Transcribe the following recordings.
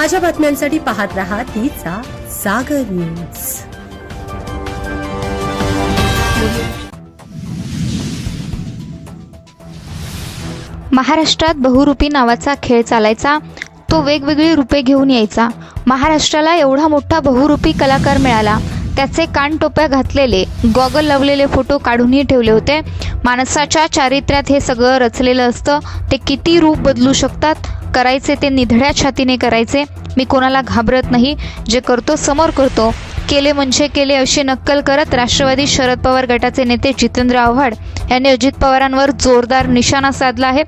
ताज्या बातम्यांसाठी पाहत रहा तिचा सागर न्यूज. महाराष्ट्रात बहुरूपी नावाचा खेळ चालायचा तो वेगवेगळी रूपे घेऊन यायचा. महाराष्ट्राला एवढा मोठा बहुरूपी कलाकार मिळाला त्याचे कानटोप्या घातलेले गॉगल लावलेले फोटो काढूनही ठेवले होते. माणसाच्या चारित्र्यात हे सगळं रचलेलं असतं ते किती रूप बदलू शकतात? करायचे ते निधड्या छातीने करायचे. मी कोणाला घाबरत नाही. जे करतो समोर करतो. केले म्हणजे केले अशी नक्कल करत राष्ट्रवादी शरद पवार गटाचे नेते जितेंद्र आव्हाड यांनी अजित पवारांवर जोरदार निशाणा साधला आहे.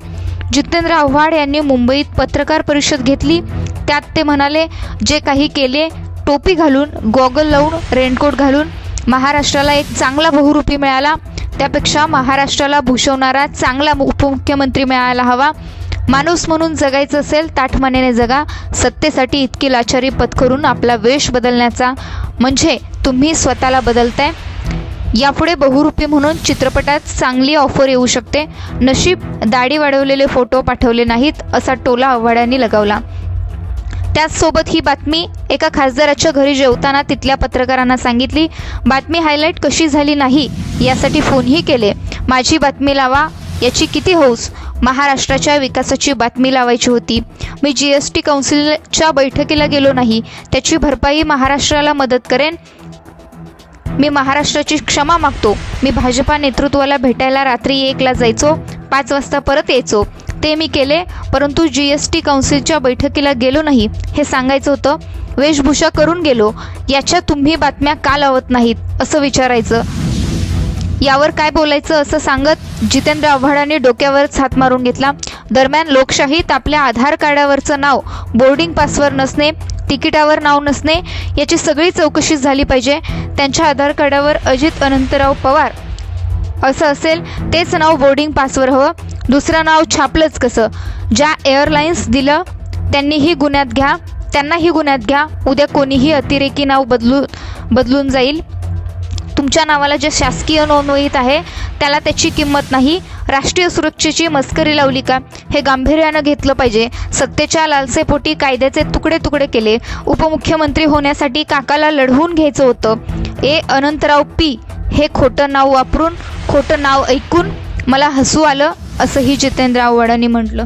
जितेंद्र आव्हाड यांनी मुंबईत पत्रकार परिषद घेतली. त्यात ते म्हणाले जे काही केले टोपी घालून गॉगल लावून रेनकोट घालून महाराष्ट्राला एक चांगला बहुरूपी मिळाला. त्यापेक्षा महाराष्ट्राला भूषवणारा चांगला उपमुख्यमंत्री मिळायला हवा. माणूस म्हणून जगायचं असेल ताठमानेने जगा. सत्तेसाठी इतकी लाचारी पत्करून आपला वेश बदलण्याचा म्हणजे तुम्ही स्वतःला बदलताय. यापुढे बहुरूपी म्हणून चित्रपटात चांगली ऑफर येऊ शकते. नशीब दाढी वाढवलेले फोटो पाठवले नाहीत असा टोला आव्हाड्यांनी लगावला. त्याचसोबत ही बातमी एका खासदाराच्या घरी जेवताना तिथल्या पत्रकारांना सांगितली बातमी हायलाईट कशी झाली नाही यासाठी फोनही केले. माझी बातमी लावा याची किती हौस? महाराष्ट्राच्या विकासाची बातमी लावायची होती. मी जी एस टी कौन्सिलच्या बैठकीला गेलो नाही. त्याची भरपाई महाराष्ट्राला मदत करेन. मी महाराष्ट्राची क्षमा मागतो. मी भाजपा नेतृत्वाला भेटायला रात्री एकला जायचो. पाच वाजता परत यायचो. ते मी केले परंतु जी एस टी कौन्सिलच्या बैठकीला गेलो नाही. हे सांगायचं होतं वेशभूषा करून गेलो. याच्या तुम्ही बातम्या का लावत नाहीत? असं विचारायचं. यावर काय बोलायचं असं सांगत जितेंद्र आव्हाडांनी डोक्यावरच हात मारून घेतला. दरम्यान लोकशाहीत आपल्या आधार कार्डावरचं नाव बोर्डिंग पासवर नसणे तिकिटावर नाव नसणे याची सगळी चौकशी झाली पाहिजे. त्यांच्या आधार कार्डावर अजित अनंतराव पवार असं असेल तेच नाव बोर्डिंग पासवर हवं. दुसरं नाव छापलंच कसं? ज्या एअरलाईन्स दिलं त्यांनीही गुन्ह्यात घ्या त्यांनाही गुन्ह्यात घ्या उद्या कोणीही अतिरेकी नाव बदलू बदलून जाईल. तुमच्या नावाला जे शासकीय नोंदवहीत आहे त्याला त्याची किंमत नाही. राष्ट्रीय सुरक्षेची मस्करी लावली का? हे गांभीर्यानं घेतलं पाहिजे. सत्तेच्या लालसेपोटी कायद्याचे तुकडे तुकडे केले. उपमुख्यमंत्री होण्यासाठी काकाला लढवून घ्यायचं होतं. ए. अनंतराव पी. हे खोटं नाव वापरून खोटं नाव ऐकून मला हसू आलं असंही जितेंद्र आव्हाडांनी म्हटलं.